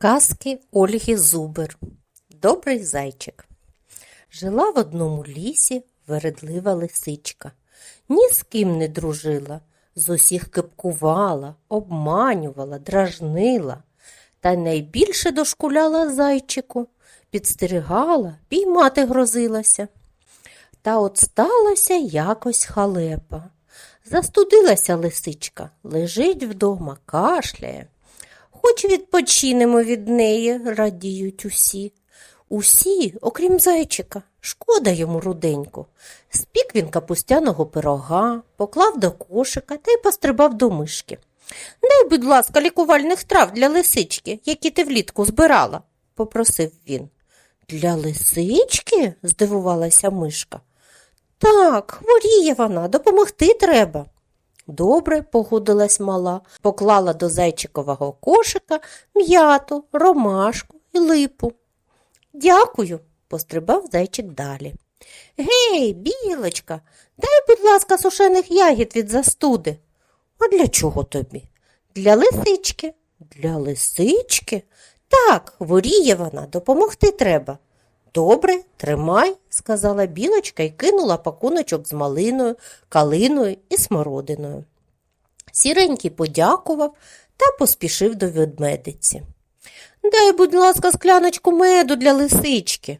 Казки Ольги Зубер. Добрий зайчик. Жила в одному лісі вередлива лисичка. Ні з ким не дружила, з усіх кипкувала, обманювала, дражнила. Та найбільше дошкуляла зайчику, підстерігала, піймати грозилася. Та от сталася якось халепа. Застудилася лисичка, лежить вдома, кашляє. Хоч відпочинемо від неї, радіють усі. Усі, окрім зайчика, шкода йому руденьку. Спік він капустяного пирога, поклав до кошика та й пострибав до мишки. Дай, будь ласка, лікувальних трав для лисички, які ти влітку збирала, попросив він. Для лисички? здивувалася мишка. Так, хворіє вона, допомогти треба. Добре, погодилась мала, поклала до зайчикового кошика м'яту, ромашку і липу. Дякую, пострибав зайчик далі. Гей, білочка, дай, будь ласка, сушених ягід від застуди. А для чого тобі? Для лисички. Для лисички? Так, хворіє вона, допомогти треба. Добре, тримай, сказала білочка і кинула пакуночок з малиною, калиною і смородиною. Сіренький подякував та поспішив до ведмедиці. Дай, будь ласка, скляночку меду для лисички.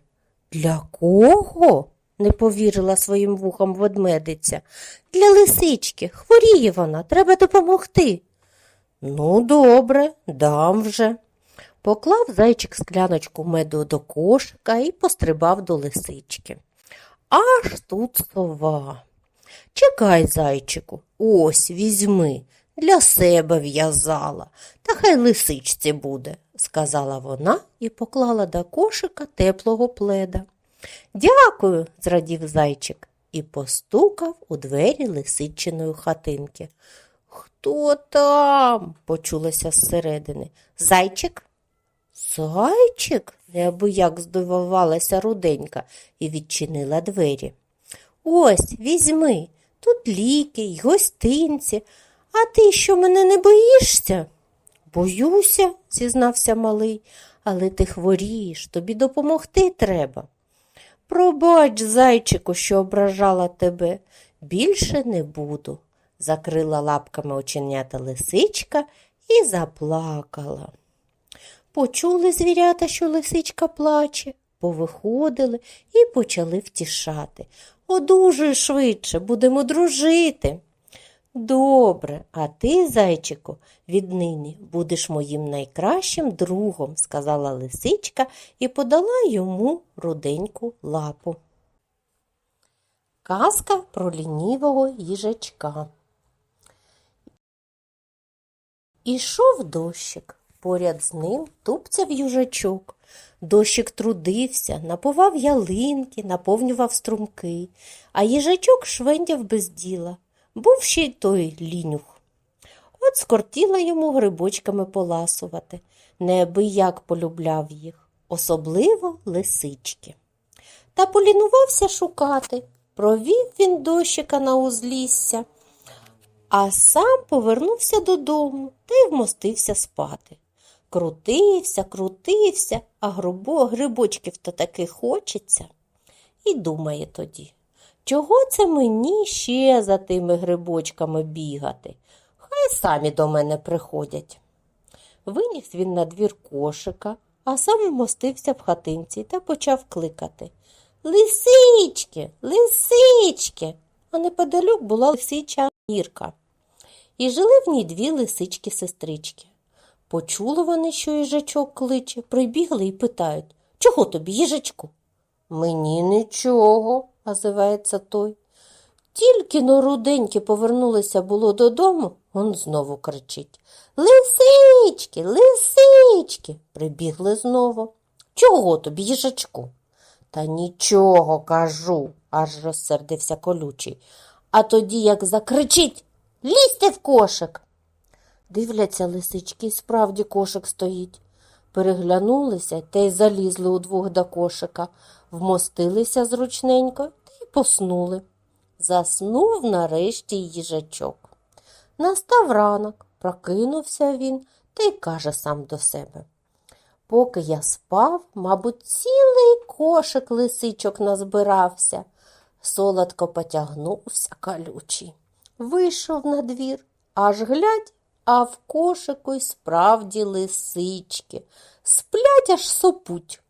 Для кого? не повірила своїм вухам ведмедиця. Для лисички. Хворіє вона, треба допомогти. Ну, добре, дам вже. Поклав зайчик скляночку меду до кошика і пострибав до лисички. Аж тут сова. Чекай, зайчику, ось візьми, для себе в'язала, та хай лисичці буде, сказала вона і поклала до кошика теплого пледа. Дякую, зрадів зайчик і постукав у двері лисичиної хатинки. Хто там? почулося зсередини. Зайчик? Зайчик? неабияк здивувалася руденька і відчинила двері. Ось, візьми, тут ліки й гостинці. А ти що мене не боїшся? Боюся, зізнався малий, але ти хворієш, тобі допомогти треба. Пробач, зайчику, що ображала тебе, більше не буду, закрила лапками оченята лисичка і заплакала. Почули звірята, що лисичка плаче, повиходили і почали втішати. Одужуй швидше, будемо дружити. Добре, а ти, зайчику, віднині будеш моїм найкращим другом, сказала лисичка і подала йому руденьку лапу. Казка про лінівого їжачка. Ішов дощик. Поряд з ним тупцяв южачок. Дощик трудився, напував ялинки, наповнював струмки, а їжачок швендяв без діла. Був ще й той лінюх. От скортіла йому грибочками поласувати, неабияк полюбляв їх, особливо лисички. Та полінувався шукати. Провів він дощика на узлісся, а сам повернувся додому та й вмостився спати. Крутився, крутився, а грубо, грибочків то таки хочеться. І думає тоді, чого це мені ще за тими грибочками бігати? Хай самі до мене приходять. Виніс він на двір кошика, а сам вмостився в хатинці та почав кликати Лисички, лисички. А неподалік була лисича Мірка. І жили в ній дві лисички-сестрички. Почули вони, що їжачок кличе, прибігли і питають Чого тобі, їжачку? Мені нічого, озивається той. Тільки но руденьки повернулися було додому, он знову кричить Лисички, лисички. Прибігли знову. Чого тобі, їжачку? Та нічого кажу, аж розсердився колючий. А тоді, як закричить Лізьте в кошик. Дивляться лисички, справді кошик стоїть. Переглянулися та й залізли удвох до кошика, вмостилися зручненько та й поснули. Заснув нарешті їжачок. Настав ранок, прокинувся він та й каже сам до себе. Поки я спав, мабуть, цілий кошик лисичок назбирався. Солодко потягнувся колючий. Вийшов на двір, аж глядь, а в кошику й справді лисички. Сплять аж сопуть.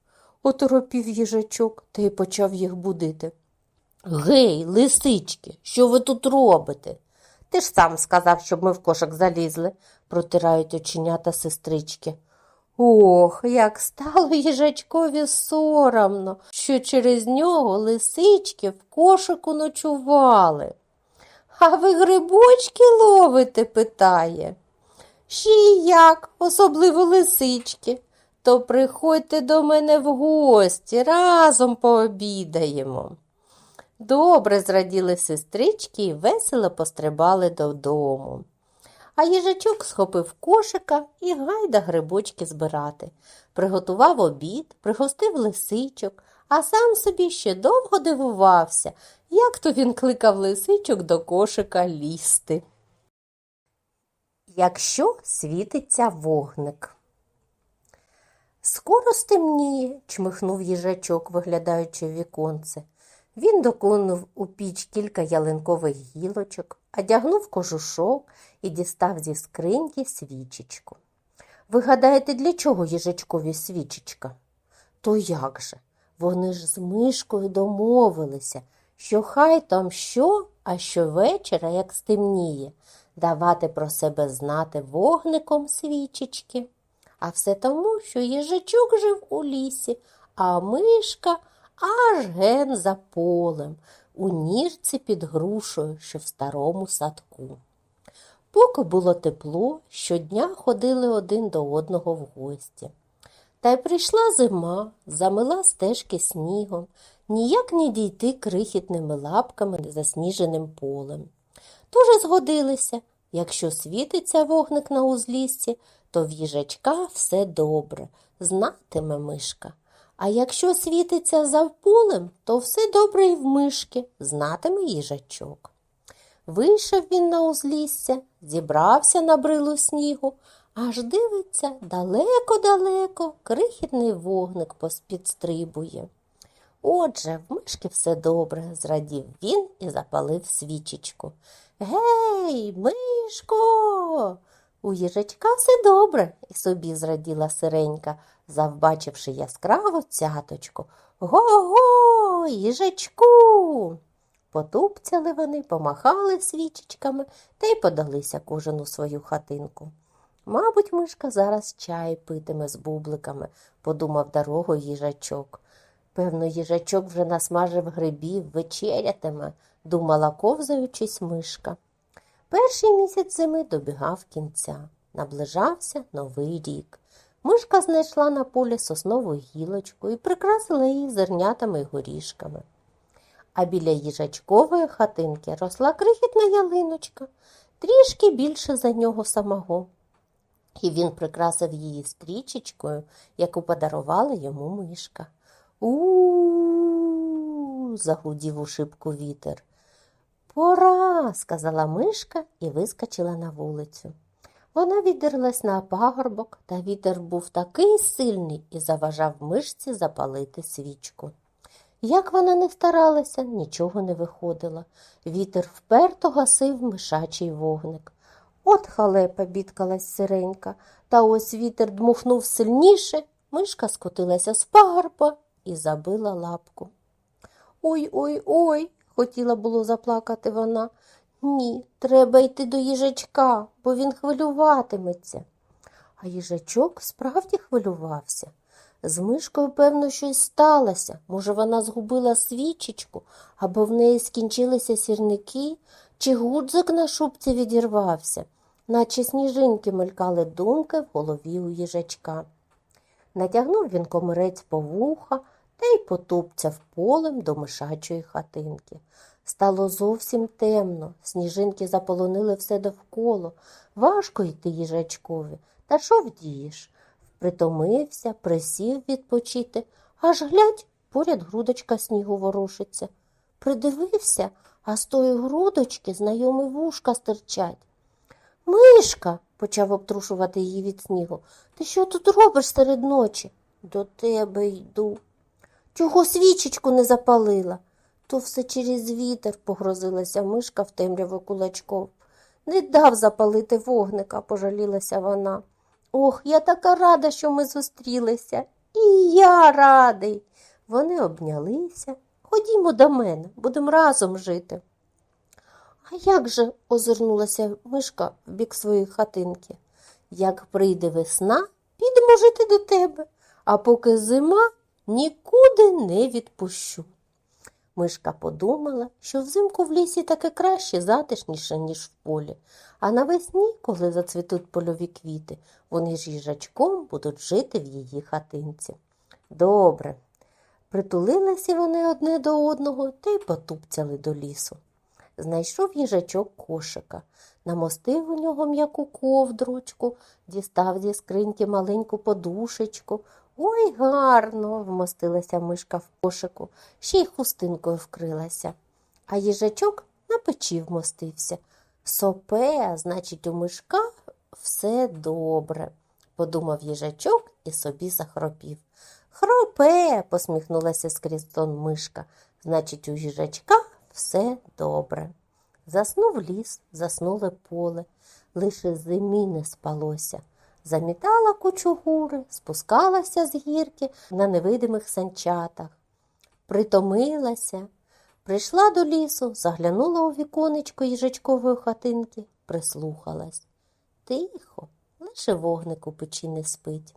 Оторопів їжачок та й почав їх будити. Гей, лисички, що ви тут робите? Ти ж сам сказав, щоб ми в кошик залізли, протирають оченята сестрички. Ох, як стало їжачкові соромно, що через нього лисички в кошику ночували. А ви грибочки ловите? питає. Ще й як, особливо лисички. То приходьте до мене в гості, разом пообідаємо. Добре зраділи сестрички і весело пострибали додому. А їжачок схопив кошика і гайда грибочки збирати. Приготував обід, пригостив лисичок, а сам собі ще довго дивувався, як то він кликав лисичок до кошика лізти. Якщо світиться вогник. Скоро стемніє, чмихнув їжачок, виглядаючи в віконце. Він доконув у піч кілька ялинкових гілочок, одягнув кожушок і дістав зі скриньки свічечку. Ви гадаєте, для чого їжачкові свічечка? То як же? Вони ж з мишкою домовилися, що хай там що, а щовечора, як стемніє, давати про себе знати вогником свічечки. А все тому, що їжачок жив у лісі, а мишка аж ген за полем, у нірці під грушою, що в старому садку. Поки було тепло, щодня ходили один до одного в гості. Та й прийшла зима, замила стежки снігом, ніяк не дійти крихітними лапками засніженим полем. Дуже згодилися, якщо світиться вогник на узліссі, то в їжачка все добре, знатиме мишка. А якщо світиться за полем, то все добре і в мишки, знатиме їжачок. Вийшов він на узлісся, зібрався на брилу снігу, аж дивиться далеко-далеко крихітний вогник поспідстрибує. Отже, в мишки все добре, зрадів він і запалив свічечку. Гей, мишко! У їжачка все добре, і собі зраділа сиренька, завбачивши яскраву цяточку. Го-го, їжачку. Потупцяли вони, помахали свічечками та й подалися кожен у свою хатинку. Мабуть, мишка зараз чай питиме з бубликами, подумав дорогою їжачок. Певно, їжачок вже насмажив грибів, вечерятиме, думала, ковзаючись мишка. Перший місяць зими добігав кінця. Наближався новий рік. Мишка знайшла на полі соснову гілочку і прикрасила її зернятами й горішками. А біля їжачкової хатинки росла крихітна ялиночка, трішки більше за нього самого. І він прикрасив її стрічечкою, яку подарувала йому мишка. У-у-у, загудів у шибку вітер. Пора, сказала мишка і вискочила на вулицю. Вона віддерлась на пагорбок, та вітер був такий сильний і заважав мишці запалити свічку. Як вона не старалася, нічого не виходило. Вітер вперто гасив мишачий вогник. От халепа бідкалась сиренька, та ось вітер дмухнув сильніше, мишка скотилася з пагорба і забила лапку. Ой ой ой, хотіла було заплакати вона. Ні, треба йти до їжачка, бо він хвилюватиметься. А їжачок справді хвилювався. З мишкою, певно, щось сталося. Може, вона згубила свічечку, або в неї скінчилися сірники, чи гудзик на шубці відірвався, наче сніжинки мелькали думки в голові у їжачка. Натягнув він комирець по вуха та й потупцяв полем до мишачої хатинки. Стало зовсім темно, сніжинки заполонили все довкола. Важко йти їжачкові, та що вдієш? Притомився, присів відпочити, аж глядь, поряд грудочка снігу ворушиться. Придивився, а з тої грудочки знайомі вушка стирчать. Мишка, почав обтрушувати її від снігу. Ти що тут робиш серед ночі? До тебе йду. Чого свічечку не запалила? То все через вітер, погрозилася мишка в темряву кулачком. Не дав запалити вогника, пожалілася вона. Ох, я така рада, що ми зустрілися. І я радий. Вони обнялися. Ходімо до мене, будемо разом жити. А як же, озирнулася мишка в бік своєї хатинки. Як прийде весна, підемо жити до тебе, а поки зима нікуди не відпущу. Мишка подумала, що взимку в лісі таке краще, затишніше, ніж в полі, а навесні, коли зацвітуть польові квіти, вони ж їжачком будуть жити в її хатинці. Добре. Притулилися вони одне до одного та й потупцяли до лісу. Знайшов їжачок кошика, намостив у нього м'яку ковдручку, дістав зі скриньки маленьку подушечку. Ой, гарно, вмостилася мишка в кошику, ще й хустинкою вкрилася. А їжачок на печі вмостився. Сопе, значить, у мишка все добре, подумав їжачок і собі захропів. Хропе, посміхнулася скрізь тон мишка. Значить, у їжачка все добре. Заснув ліс, заснуле поле, лише зимі не спалося. Замітала кучугури, спускалася з гірки на невидимих санчатах. Притомилася, прийшла до лісу, заглянула у віконечко їжачкової хатинки, прислухалась. Тихо, лише вогник у печі не спить.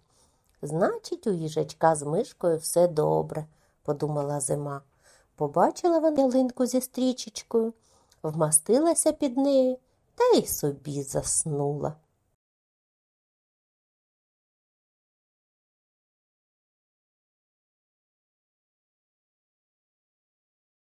Значить, у їжачка з мишкою все добре, подумала зима. Побачила вона ялинку зі стрічечкою, вмастилася під нею та й собі заснула.